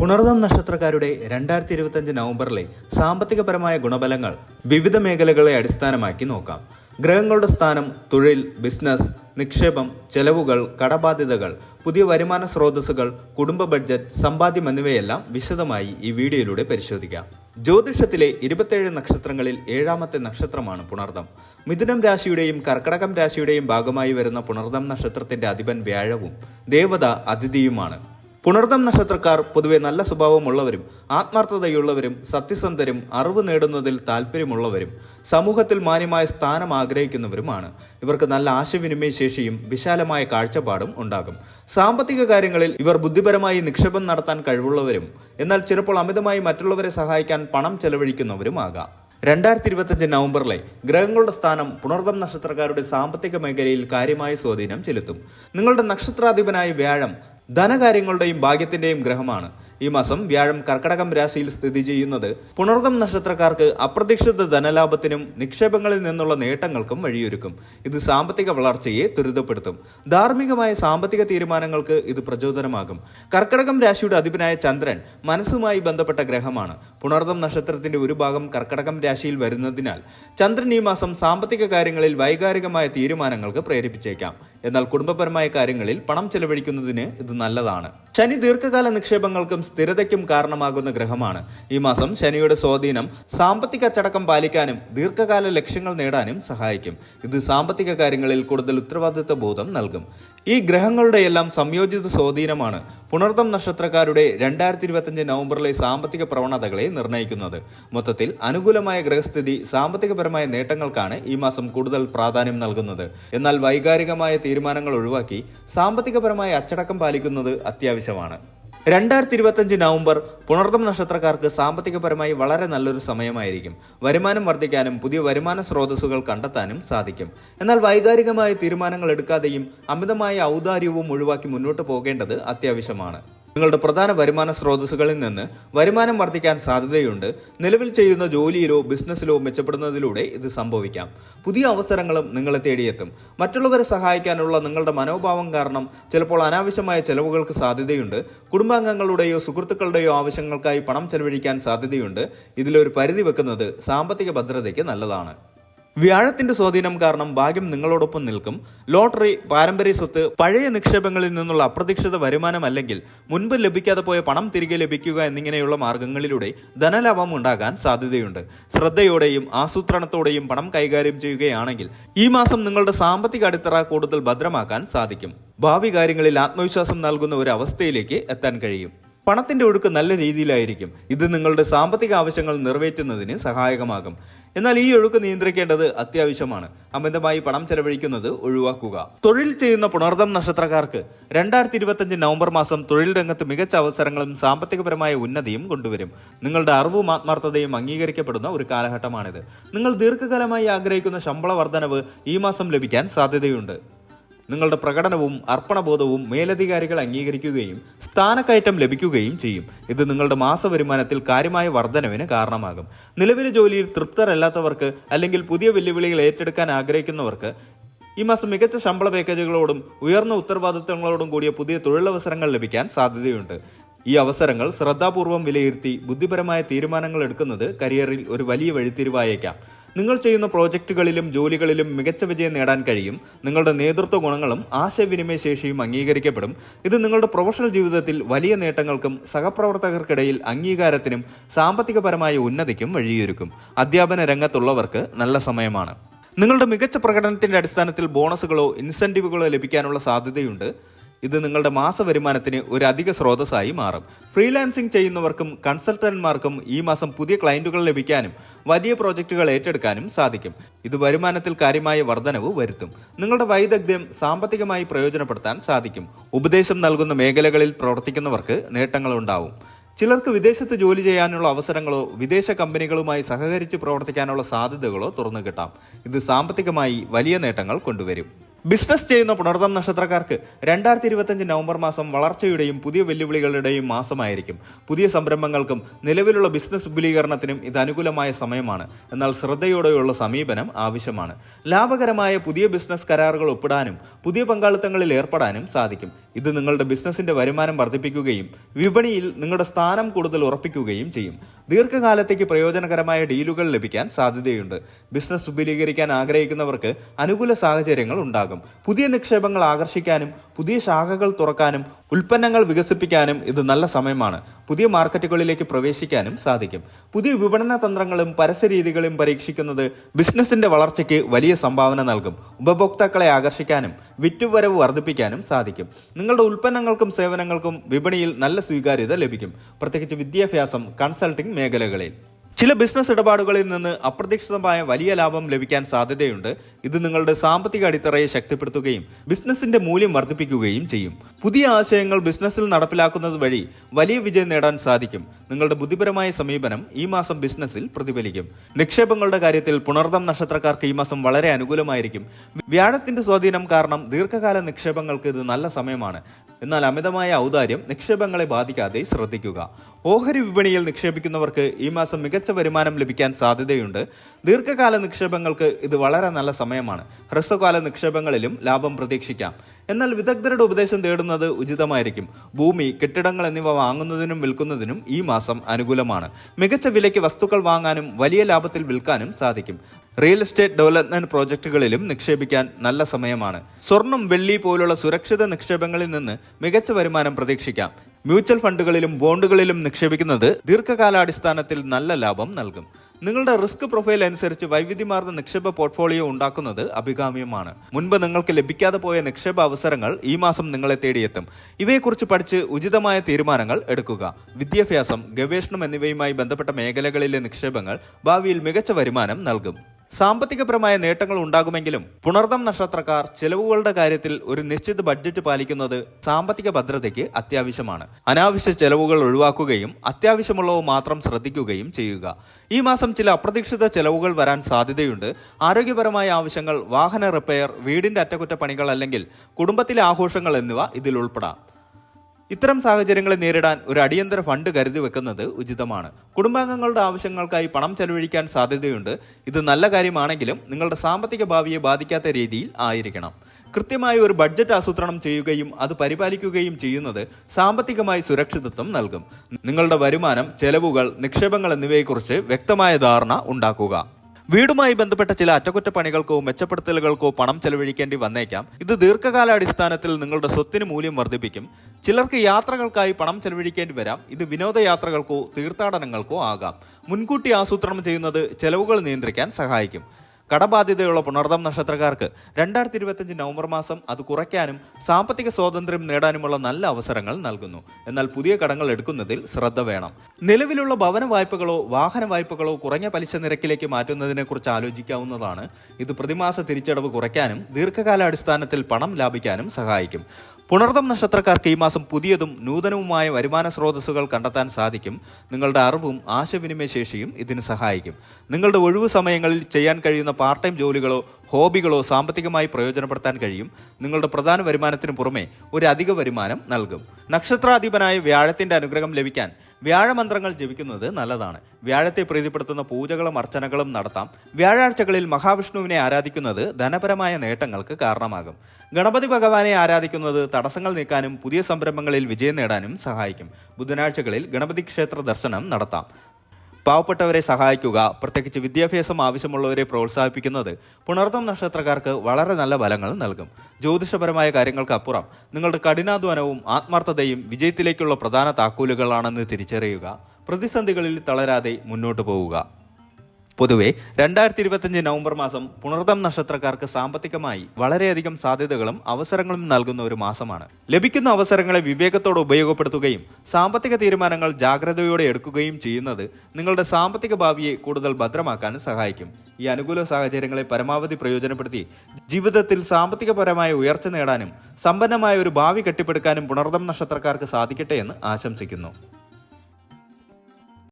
പുണർദം നക്ഷത്രക്കാരുടെ രണ്ടായിരത്തി ഇരുപത്തഞ്ച് നവംബറിലെ സാമ്പത്തികപരമായ ഗുണബലങ്ങൾ വിവിധ മേഖലകളെ അടിസ്ഥാനമാക്കി നോക്കാം. ഗ്രഹങ്ങളുടെ സ്ഥാനം തൊഴിൽ ബിസിനസ് നിക്ഷേപം ചെലവുകൾ കടബാധ്യതകൾ പുതിയ വരുമാന സ്രോതസ്സുകൾ കുടുംബ ബഡ്ജറ്റ് സമ്പാദ്യം എന്നിവയെല്ലാം വിശദമായി ഈ വീഡിയോയിലൂടെ പരിശോധിക്കാം. ജ്യോതിഷത്തിലെ ഇരുപത്തേഴ് നക്ഷത്രങ്ങളിൽ ഏഴാമത്തെ നക്ഷത്രമാണ് പുണർദം. മിഥുനം രാശിയുടെയും കർക്കടകം രാശിയുടെയും ഭാഗമായി വരുന്ന പുണർദം നക്ഷത്രത്തിന്റെ അധിപൻ വ്യാഴവും ദേവത അതിഥിയുമാണ്. പുണർദം നക്ഷത്രക്കാർ പൊതുവെ നല്ല സ്വഭാവമുള്ളവരും ആത്മാർത്ഥതയുള്ളവരും സത്യസന്ധരും അറിവ് നേടുന്നതിൽ താല്പര്യമുള്ളവരും സമൂഹത്തിൽ മാന്യമായ സ്ഥാനം ആഗ്രഹിക്കുന്നവരുമാണ്. ഇവർക്ക് നല്ല ആശയവിനിമയ ശേഷിയും വിശാലമായ കാഴ്ചപ്പാടും ഉണ്ടാകും. സാമ്പത്തിക കാര്യങ്ങളിൽ ഇവർ ബുദ്ധിപരമായി നിക്ഷേപം നടത്താൻ കഴിവുള്ളവരും എന്നാൽ ചിലപ്പോൾ അമിതമായി മറ്റുള്ളവരെ സഹായിക്കാൻ പണം ചെലവഴിക്കുന്നവരുമാകാം. രണ്ടായിരത്തി ഇരുപത്തഞ്ച് നവംബറിലെ ഗ്രഹങ്ങളുടെ സ്ഥാനം പുണർദം നക്ഷത്രക്കാരുടെ സാമ്പത്തിക മേഖലയിൽ കാര്യമായ സ്വാധീനം ചെലുത്തും. നിങ്ങളുടെ നക്ഷത്രാധിപനായ വ്യാഴം ധനകാര്യങ്ങളുടെയും ഭാഗ്യത്തിന്റെയും ഗ്രഹമാണ്. ഈ മാസം വ്യാഴം കർക്കടകം രാശിയിൽ സ്ഥിതി ചെയ്യുന്നത് പുണർദം നക്ഷത്രക്കാർക്ക് അപ്രതീക്ഷിത ധനലാഭത്തിനും നിക്ഷേപങ്ങളിൽ നിന്നുള്ള നേട്ടങ്ങൾക്കും വഴിയൊരുക്കും. ഇത് സാമ്പത്തിക വളർച്ചയെ ത്വരിതപ്പെടുത്തും. ധാർമ്മികമായ സാമ്പത്തിക തീരുമാനങ്ങൾക്ക് ഇത് പ്രചോദനമാകും. കർക്കടകം രാശിയുടെ അധിപനായ ചന്ദ്രൻ മനസ്സുമായി ബന്ധപ്പെട്ട ഗ്രഹമാണ്. പുണർതം നക്ഷത്രത്തിന്റെ ഒരു ഭാഗം കർക്കടകം രാശിയിൽ വരുന്നതിനാൽ ചന്ദ്രൻ ഈ മാസം സാമ്പത്തിക കാര്യങ്ങളിൽ വൈകാരികമായ തീരുമാനങ്ങൾക്ക് പ്രേരിപ്പിച്ചേക്കാം. എന്നാൽ കുടുംബപരമായ കാര്യങ്ങളിൽ പണം ചെലവഴിക്കുന്നതിന് ഇത് നല്ലതാണ്. ശനി ദീർഘകാല നിക്ഷേപങ്ങൾക്കും സ്ഥിരതയ്ക്കും കാരണമാകുന്ന ഗ്രഹമാണ്. ഈ മാസം ശനിയുടെ സ്വാധീനം സാമ്പത്തിക അച്ചടക്കം പാലിക്കാനും ദീർഘകാല ലക്ഷ്യങ്ങൾ നേടാനും സഹായിക്കും. ഇത് സാമ്പത്തിക കാര്യങ്ങളിൽ കൂടുതൽ ഉത്തരവാദിത്വ ബോധം നൽകും. ഈ ഗ്രഹങ്ങളുടെ എല്ലാം സംയോജിത സ്വാധീനമാണ് പുണർത്തം നക്ഷത്രക്കാരുടെ രണ്ടായിരത്തി ഇരുപത്തിയഞ്ച് നവംബറിലെ സാമ്പത്തിക പ്രവണതകളെ നിർണയിക്കുന്നത്. മൊത്തത്തിൽ അനുകൂലമായ ഗ്രഹസ്ഥിതി സാമ്പത്തികപരമായ നേട്ടങ്ങൾക്കാണ് ഈ മാസം കൂടുതൽ പ്രാധാന്യം നൽകുന്നത്. എന്നാൽ വൈകാരികമായ തീരുമാനങ്ങൾ ഒഴിവാക്കി സാമ്പത്തികപരമായ അച്ചടക്കം പാലിക്കുന്നത് അത്യാവശ്യമാണ്. രണ്ടായിരത്തി ഇരുപത്തഞ്ച് നവംബർ പുണർത്തം നക്ഷത്രക്കാർക്ക് സാമ്പത്തികപരമായി വളരെ നല്ലൊരു സമയമായിരിക്കും. വരുമാനം വർദ്ധിക്കാനും പുതിയ വരുമാന സ്രോതസ്സുകൾ കണ്ടെത്താനും സാധിക്കും. എന്നാൽ വൈകാരികമായ തീരുമാനങ്ങൾ എടുക്കാതെയും അമിതമായ ഔദാര്യവും ഒഴിവാക്കി മുന്നോട്ട് പോകേണ്ടത് അത്യാവശ്യമാണ്. നിങ്ങളുടെ പ്രധാന വരുമാന സ്രോതസ്സുകളിൽ നിന്ന് വരുമാനം വർദ്ധിക്കാൻ സാധ്യതയുണ്ട്. നിലവിൽ ചെയ്യുന്ന ജോലിയിലോ ബിസിനസ്സിലോ മെച്ചപ്പെടുന്നതിലൂടെ ഇത് സംഭവിക്കാം. പുതിയ അവസരങ്ങളും നിങ്ങളെ തേടിയെത്തും. മറ്റുള്ളവരെ സഹായിക്കാനുള്ള നിങ്ങളുടെ മനോഭാവം കാരണം ചിലപ്പോൾ അനാവശ്യമായ ചെലവുകൾക്ക് സാധ്യതയുണ്ട്. കുടുംബാംഗങ്ങളുടെയോ സുഹൃത്തുക്കളുടെയോ ആവശ്യങ്ങൾക്കായി പണം ചെലവഴിക്കാൻ സാധ്യതയുണ്ട്. ഇതിലൊരു പരിധി വെക്കുന്നത് സാമ്പത്തിക ഭദ്രതയ്ക്ക് നല്ലതാണ്. വ്യാഴത്തിന്റെ സ്വാധീനം കാരണം ഭാഗ്യം നിങ്ങളോടൊപ്പം നിൽക്കും. ലോട്ടറി പാരമ്പര്യ സ്വത്ത് പഴയ നിക്ഷേപങ്ങളിൽ നിന്നുള്ള അപ്രതീക്ഷിത വരുമാനം അല്ലെങ്കിൽ മുൻപ് ലഭിക്കാതെ പോയ പണം തിരികെ ലഭിക്കുക എന്നിങ്ങനെയുള്ള മാർഗങ്ങളിലൂടെ ധനലാഭം ഉണ്ടാകാൻ സാധ്യതയുണ്ട്. ശ്രദ്ധയോടെയും ആസൂത്രണത്തോടെയും പണം കൈകാര്യം ചെയ്യുകയാണെങ്കിൽ ഈ മാസം നിങ്ങളുടെ സാമ്പത്തിക അടിത്തറ കൂടുതൽ ഭദ്രമാക്കാൻ സാധിക്കും. ഭാവി കാര്യങ്ങളിൽ ആത്മവിശ്വാസം നൽകുന്ന ഒരു അവസ്ഥയിലേക്ക് എത്താൻ കഴിയും. പണത്തിന്റെ ഒഴുക്ക് നല്ല രീതിയിലായിരിക്കും. ഇത് നിങ്ങളുടെ സാമ്പത്തിക ആവശ്യങ്ങൾ നിറവേറ്റുന്നതിന് സഹായകമാകും. എന്നാൽ ഈ ഒഴുക്ക് നിയന്ത്രിക്കേണ്ടത് അത്യാവശ്യമാണ്. അമിതമായി പണം ചെലവഴിക്കുന്നത് ഒഴിവാക്കുക. തൊഴിൽ ചെയ്യുന്ന പുണർദം നക്ഷത്രക്കാർക്ക് രണ്ടായിരത്തി ഇരുപത്തഞ്ച് നവംബർ മാസം തൊഴിൽ രംഗത്ത് മികച്ച അവസരങ്ങളും സാമ്പത്തികപരമായ ഉന്നതിയും കൊണ്ടുവരും. നിങ്ങളുടെ അറിവും ആത്മാർത്ഥതയും അംഗീകരിക്കപ്പെടുന്ന ഒരു കാലഘട്ടമാണിത്. നിങ്ങൾ ദീർഘകാലമായി ആഗ്രഹിക്കുന്ന ശമ്പള വർധനവ് ഈ മാസം ലഭിക്കാൻ സാധ്യതയുണ്ട്. നിങ്ങളുടെ പ്രകടനവും അർപ്പണബോധവും മേലധികാരികൾ അംഗീകരിക്കുകയും സ്ഥാനക്കയറ്റം ലഭിക്കുകയും ചെയ്യും. ഇത് നിങ്ങളുടെ മാസ വരുമാനത്തിൽ കാര്യമായ വർധനവിന് കാരണമാകും. നിലവിലെ ജോലിയിൽ തൃപ്തരല്ലാത്തവർക്ക് അല്ലെങ്കിൽ പുതിയ വെല്ലുവിളികൾ ഏറ്റെടുക്കാൻ ആഗ്രഹിക്കുന്നവർക്ക് ഈ മാസം മികച്ച ശമ്പള പാക്കേജുകളോടും ഉയർന്ന ഉത്തരവാദിത്തങ്ങളോടും കൂടിയ പുതിയ തൊഴിലവസരങ്ങൾ ലഭിക്കാൻ സാധ്യതയുണ്ട്. ഈ അവസരങ്ങൾ ശ്രദ്ധാപൂർവം വിലയിരുത്തി ബുദ്ധിപരമായ തീരുമാനങ്ങൾ എടുക്കുന്നത് കരിയറിൽ ഒരു വലിയ വഴിത്തിരിവായേക്കാം. നിങ്ങൾ ചെയ്യുന്ന പ്രോജക്റ്റുകളിലും ജോലികളിലും മികച്ച വിജയം നേടാൻ കഴിയും. നിങ്ങളുടെ നേതൃത്വ ഗുണങ്ങളും ആശയവിനിമയ ശേഷിയും അംഗീകരിക്കപ്പെടും. ഇത് നിങ്ങളുടെ പ്രൊഫഷണൽ ജീവിതത്തിൽ വലിയ നേട്ടങ്ങൾക്കും സഹപ്രവർത്തകർക്കിടയിൽ അംഗീകാരത്തിനും സാമ്പത്തികപരമായ ഉന്നതിക്കും വഴിയൊരുക്കും. അധ്യാപന രംഗത്തുള്ളവർക്ക് നല്ല സമയമാണ്. നിങ്ങളുടെ മികച്ച പ്രകടനത്തിന്റെ അടിസ്ഥാനത്തിൽ ബോണസുകളോ ഇൻസെന്റീവുകളോ ലഭിക്കാനുള്ള സാധ്യതയുണ്ട്. ഇത് നിങ്ങളുടെ മാസ വരുമാനത്തിന് ഒരു അധിക സ്രോതസ്സായി മാറും. ഫ്രീലാൻസിംഗ് ചെയ്യുന്നവർക്കും കൺസൾട്ടന്റ്മാർക്കും ഈ മാസം പുതിയ ക്ലയന്റുകൾ ലഭിക്കാനും വലിയ പ്രോജക്റ്റുകൾ ഏറ്റെടുക്കാനും സാധിക്കും. ഇത് വരുമാനത്തിൽ കാര്യമായ വർധനവ് വരുത്തും. നിങ്ങളുടെ വൈദഗ്ധ്യം സാമ്പത്തികമായി പ്രയോജനപ്പെടുത്താൻ സാധിക്കും. ഉപദേശം നൽകുന്ന മേഖലകളിൽ പ്രവർത്തിക്കുന്നവർക്ക് നേട്ടങ്ങളുണ്ടാവും ചിലർക്ക് വിദേശത്ത് ജോലി ചെയ്യാനുള്ള അവസരങ്ങളോ വിദേശ കമ്പനികളുമായി സഹകരിച്ച് പ്രവർത്തിക്കാനുള്ള സാധ്യതകളോ തുറന്നു കിട്ടാം. ഇത് സാമ്പത്തികമായി വലിയ നേട്ടങ്ങൾ കൊണ്ടുവരും. ബിസിനസ് ചെയ്യുന്ന പുണർതം നക്ഷത്രക്കാർക്ക് രണ്ടായിരത്തി ഇരുപത്തഞ്ച് നവംബർ മാസം വളർച്ചയുടെയും പുതിയ വെല്ലുവിളികളുടെയും മാസമായിരിക്കും. പുതിയ സംരംഭങ്ങൾക്കും നിലവിലുള്ള ബിസിനസ് വിപുലീകരണത്തിനും ഇത് അനുകൂലമായ സമയമാണ്. എന്നാൽ ശ്രദ്ധയോടെയുള്ള സമീപനം ആവശ്യമാണ്. ലാഭകരമായ പുതിയ ബിസിനസ് കരാറുകൾ ഒപ്പിടാനും പുതിയ പങ്കാളിത്തങ്ങളിൽ ഏർപ്പെടാനും സാധിക്കും. ഇത് നിങ്ങളുടെ ബിസിനസിന്റെ വരുമാനം വർദ്ധിപ്പിക്കുകയും വിപണിയിൽ നിങ്ങളുടെ സ്ഥാനം കൂടുതൽ ഉറപ്പിക്കുകയും ചെയ്യും. ദീർഘകാലത്തേക്ക് പ്രയോജനകരമായ ഡീലുകൾ ലഭിക്കാൻ സാധ്യതയുണ്ട്. ബിസിനസ് വിപുലീകരിക്കാൻ ആഗ്രഹിക്കുന്നവർക്ക് അനുകൂല സാഹചര്യങ്ങൾ ഉണ്ടാകും. പുതിയ നിക്ഷേപങ്ങൾ ആകർഷിക്കാനും പുതിയ ശാഖകൾ തുറക്കാനും ഉൽപ്പന്നങ്ങൾ വികസിപ്പിക്കാനും ഇത് നല്ല സമയമാണ്. പുതിയ മാർക്കറ്റുകളിലേക്ക് പ്രവേശിക്കാനും സാധിക്കും. പുതിയ വിപണന തന്ത്രങ്ങളും പരസ്യ രീതികളും പരീക്ഷിക്കുന്നത് ബിസിനസിന്റെ വളർച്ചയ്ക്ക് വലിയ സംഭാവന നൽകും. ഉപഭോക്താക്കളെ ആകർഷിക്കാനും വിറ്റുവരവ് വർദ്ധിപ്പിക്കാനും സാധിക്കും. നിങ്ങളുടെ ഉൽപ്പന്നങ്ങൾക്കും സേവനങ്ങൾക്കും വിപണിയിൽ നല്ല സ്വീകാര്യത ലഭിക്കും. പ്രത്യേകിച്ച് വിദ്യാഭ്യാസം കൺസൾട്ടിംഗ് മേഖലകളിൽ. ചില ബിസിനസ് ഇടപാടുകളിൽ നിന്ന് അപ്രതീക്ഷിതമായ വലിയ ലാഭം ലഭിക്കാൻ സാധ്യതയുണ്ട്. ഇത് നിങ്ങളുടെ സാമ്പത്തിക അടിത്തറയെ ശക്തിപ്പെടുത്തുകയും ബിസിനസിന്റെ മൂല്യം വർദ്ധിപ്പിക്കുകയും ചെയ്യും. പുതിയ ആശയങ്ങൾ ബിസിനസ്സിൽ നടപ്പിലാക്കുന്നത് വഴി വലിയ വിജയം നേടാൻ സാധിക്കും. നിങ്ങളുടെ ബുദ്ധിപരമായ സമീപനം ഈ മാസം ബിസിനസ്സിൽ പ്രതിഫലിക്കും. നിക്ഷേപങ്ങളുടെ കാര്യത്തിൽ പുണർദം നക്ഷത്രക്കാർക്ക് ഈ മാസം വളരെ അനുകൂലമായിരിക്കും. വ്യാഴത്തിന്റെ സ്വാധീനം കാരണം ദീർഘകാല നിക്ഷേപങ്ങൾക്ക് ഇത് നല്ല സമയമാണ്. എന്നാൽ അമിതമായ ഔദാര്യം നിക്ഷേപങ്ങളെ ബാധിക്കാതെ ശ്രദ്ധിക്കുക. ഓഹരി വിപണിയിൽ നിക്ഷേപിക്കുന്നവർക്ക് ഈ മാസം മികച്ച വരുമാനം ലഭിക്കാൻ സാധ്യതയുണ്ട്. ദീർഘകാല നിക്ഷേപങ്ങൾക്ക് ഇത് വളരെ നല്ല സമയമാണ്. ഹ്രസ്വകാല നിക്ഷേപങ്ങളിലും ലാഭം പ്രതീക്ഷിക്കാം. എന്നാൽ വിദഗ്ധരുടെ ഉപദേശം തേടുന്നത് ഉചിതമായിരിക്കും. ഭൂമി കെട്ടിടങ്ങൾ എന്നിവ വാങ്ങുന്നതിനും വിൽക്കുന്നതിനും ഈ മാസം അനുകൂലമാണ്. മികച്ച വിലയ്ക്ക് വസ്തുക്കൾ വാങ്ങാനും വലിയ ലാഭത്തിൽ വിൽക്കാനും സാധിക്കും. റിയൽ എസ്റ്റേറ്റ് ഡെവലപ്മെന്റ് പ്രോജക്റ്റുകളിലും നിക്ഷേപിക്കാൻ നല്ല സമയമാണ്. സ്വർണം വെള്ളി പോലുള്ള സുരക്ഷിത നിക്ഷേപങ്ങളിൽ നിന്ന് മികച്ച വരുമാനം പ്രതീക്ഷിക്കാം. മ്യൂച്വൽ ഫണ്ടുകളിലും ബോണ്ടുകളിലും നിക്ഷേപിക്കുന്നത് ദീർഘകാലാടിസ്ഥാനത്തിൽ നല്ല ലാഭം നൽകും. നിങ്ങളുടെ റിസ്ക് പ്രൊഫൈൽ അനുസരിച്ച് വൈവിധ്യമാർന്ന നിക്ഷേപ പോർട്ട്ഫോളിയോ ഉണ്ടാക്കുന്നത് അഭികാമ്യമാണ്. മുൻപ് നിങ്ങൾക്ക് ലഭിക്കാതെ പോയ നിക്ഷേപ അവസരങ്ങൾ ഈ മാസം നിങ്ങളെ തേടിയെത്തും. ഇവയെക്കുറിച്ച് പഠിച്ച് ഉചിതമായ തീരുമാനങ്ങൾ എടുക്കുക. വിദ്യാഭ്യാസം ഗവേഷണം എന്നിവയുമായി ബന്ധപ്പെട്ട മേഖലകളിലെ നിക്ഷേപങ്ങൾ ഭാവിയിൽ മികച്ച വരുമാനം നൽകും. സാമ്പത്തികപരമായ നേട്ടങ്ങൾ ഉണ്ടാകുമെങ്കിലും പുണർദം നക്ഷത്രക്കാർ ചെലവുകളുടെ കാര്യത്തിൽ ഒരു നിശ്ചിത ബഡ്ജറ്റ് പാലിക്കുന്നത് സാമ്പത്തിക ഭദ്രതയ്ക്ക് അത്യാവശ്യമാണ്. അനാവശ്യ ചെലവുകൾ ഒഴിവാക്കുകയും അത്യാവശ്യമുള്ളവ മാത്രം ശ്രദ്ധിക്കുകയും ചെയ്യുക. ഈ മാസം ചില അപ്രതീക്ഷിത ചെലവുകൾ വരാൻ സാധ്യതയുണ്ട്. ആരോഗ്യപരമായ ആവശ്യങ്ങൾ വാഹന റിപ്പയർ വീടിന്റെ അറ്റകുറ്റപ്പണികൾ അല്ലെങ്കിൽ കുടുംബത്തിലെ ആഘോഷങ്ങൾ എന്നിവ ഇതിൽ ഉൾപ്പെടാം. ഇത്തരം സാഹചര്യങ്ങളെ നേരിടാൻ ഒരു അടിയന്തര ഫണ്ട് കരുതി വെക്കുന്നത് ഉചിതമാണ്. കുടുംബാംഗങ്ങളുടെ ആവശ്യങ്ങൾക്കായി പണം ചെലവഴിക്കാൻ സാധ്യതയുണ്ട്. ഇത് നല്ല കാര്യമാണെങ്കിലും നിങ്ങളുടെ സാമ്പത്തിക ഭാവിയെ ബാധിക്കാത്ത രീതിയിൽ ആയിരിക്കണം. കൃത്യമായ ഒരു ബഡ്ജറ്റ് ആസൂത്രണം ചെയ്യുകയും അത് പരിപാലിക്കുകയും ചെയ്യുന്നത് സാമ്പത്തികമായി സുരക്ഷിതത്വം നൽകും. നിങ്ങളുടെ വരുമാനം ചെലവുകൾ നിക്ഷേപങ്ങൾ എന്നിവയെക്കുറിച്ച് വ്യക്തമായ ധാരണ ഉണ്ടാക്കുക. വീടുമായി ബന്ധപ്പെട്ട ചില അറ്റകുറ്റപ്പണികൾക്കോ മെച്ചപ്പെടുത്തലുകൾക്കോ പണം ചെലവഴിക്കേണ്ടി വന്നേക്കാം. ഇത് ദീർഘകാലാടിസ്ഥാനത്തിൽ നിങ്ങളുടെ സ്വത്തിന് മൂല്യം വർദ്ധിപ്പിക്കും. ചിലർക്ക് യാത്രകൾക്കായി പണം ചെലവഴിക്കേണ്ടി വരാം. ഇത് വിനോദയാത്രകൾക്കോ തീർത്ഥാടനങ്ങൾക്കോ ആകാം. മുൻകൂട്ടി ആസൂത്രണം ചെയ്യുന്നത് ചെലവുകൾ നിയന്ത്രിക്കാൻ സഹായിക്കും. കടബാധ്യതയുള്ള പുണർദം നക്ഷത്രക്കാർക്ക് രണ്ടായിരത്തി ഇരുപത്തിയഞ്ച് നവംബർ മാസം അത് കുറയ്ക്കാനും സാമ്പത്തിക സ്വാതന്ത്ര്യം നേടാനുമുള്ള നല്ല അവസരങ്ങൾ നൽകുന്നു. എന്നാൽ പുതിയ കടങ്ങൾ എടുക്കുന്നതിൽ ശ്രദ്ധ വേണം. നിലവിലുള്ള ഭവന വായ്പകളോ വാഹന വായ്പകളോ കുറഞ്ഞ പലിശ നിരക്കിലേക്ക് മാറ്റുന്നതിനെക്കുറിച്ച് ആലോചിക്കാവുന്നതാണ്. ഇത് പ്രതിമാസ തിരിച്ചടവ് കുറയ്ക്കാനും ദീർഘകാലാടിസ്ഥാനത്തിൽ പണം ലാഭിക്കാനും സഹായിക്കും. പുണർദം നക്ഷത്രക്കാർക്ക് ഈ മാസം പുതിയതും നൂതനവുമായ വരുമാന സ്രോതസ്സുകൾ കണ്ടെത്താൻ സാധിക്കും. നിങ്ങളുടെ അറിവും ആശയവിനിമയ ശേഷിയും ഇതിന് സഹായിക്കും. നിങ്ങളുടെ ഒഴിവു സമയങ്ങളിൽ ചെയ്യാൻ കഴിയുന്ന പാർട്ട് ടൈം ജോലികളോ ഹോബികളോ സാമ്പത്തികമായി പ്രയോജനപ്പെടുത്താൻ കഴിയും. നിങ്ങളുടെ പ്രധാന വരുമാനത്തിന് പുറമെ ഒരു അധിക വരുമാനം നൽകും. നക്ഷത്രാധിപനായ വ്യാഴത്തിന്റെ അനുഗ്രഹം ലഭിക്കാൻ വ്യാഴമന്ത്രങ്ങൾ ജപിക്കുന്നത് നല്ലതാണ്. വ്യാഴത്തെ പ്രീതിപ്പെടുത്തുന്ന പൂജകളും അർച്ചനകളും നടത്താം. വ്യാഴാഴ്ചകളിൽ മഹാവിഷ്ണുവിനെ ആരാധിക്കുന്നത് ധനപരമായ നേട്ടങ്ങൾക്ക് കാരണമാകും. ഗണപതി ഭഗവാനെ ആരാധിക്കുന്നത് തടസ്സങ്ങൾ നീക്കാനും പുതിയ സംരംഭങ്ങളിൽ വിജയം നേടാനും സഹായിക്കും. ബുധനാഴ്ചകളിൽ ഗണപതി ക്ഷേത്ര ദർശനം നടത്താം. പാവപ്പെട്ടവരെ സഹായിക്കുക പ്രത്യേകിച്ച് വിദ്യാഭ്യാസം ആവശ്യമുള്ളവരെ പ്രോത്സാഹിപ്പിക്കുന്നത് പുണർത്തം നക്ഷത്രക്കാർക്ക് വളരെ നല്ല ഫലങ്ങൾ നൽകും. ജ്യോതിഷപരമായ കാര്യങ്ങൾക്ക് അപ്പുറം നിങ്ങളുടെ കഠിനാധ്വാനവും ആത്മാർത്ഥതയും വിജയത്തിലേക്കുള്ള പ്രധാന താക്കോലുകളാണെന്ന് തിരിച്ചറിയുക. പ്രതിസന്ധികളിൽ തളരാതെ മുന്നോട്ട് പോവുക. പൊതുവെ രണ്ടായിരത്തി ഇരുപത്തിയഞ്ച് നവംബർ മാസം പുണർദം നക്ഷത്രക്കാർക്ക് സാമ്പത്തികമായി വളരെയധികം സാധ്യതകളും അവസരങ്ങളും നൽകുന്ന ഒരു മാസമാണ്. ലഭിക്കുന്ന അവസരങ്ങളെ വിവേകത്തോടെ ഉപയോഗപ്പെടുത്തുകയും സാമ്പത്തിക തീരുമാനങ്ങൾ ജാഗ്രതയോടെ എടുക്കുകയും ചെയ്യുന്നത് നിങ്ങളുടെ സാമ്പത്തിക ഭാവിയെ കൂടുതൽ ഭദ്രമാക്കാൻ സഹായിക്കും. ഈ അനുകൂല സാഹചര്യങ്ങളെ പരമാവധി പ്രയോജനപ്പെടുത്തി ജീവിതത്തിൽ സാമ്പത്തികപരമായ ഉയർച്ച നേടാനും സമ്പന്നമായ ഒരു ഭാവി കെട്ടിപ്പടുക്കാനും പുണർദം നക്ഷത്രക്കാർക്ക് സാധിക്കട്ടെ എന്ന് ആശംസിക്കുന്നു.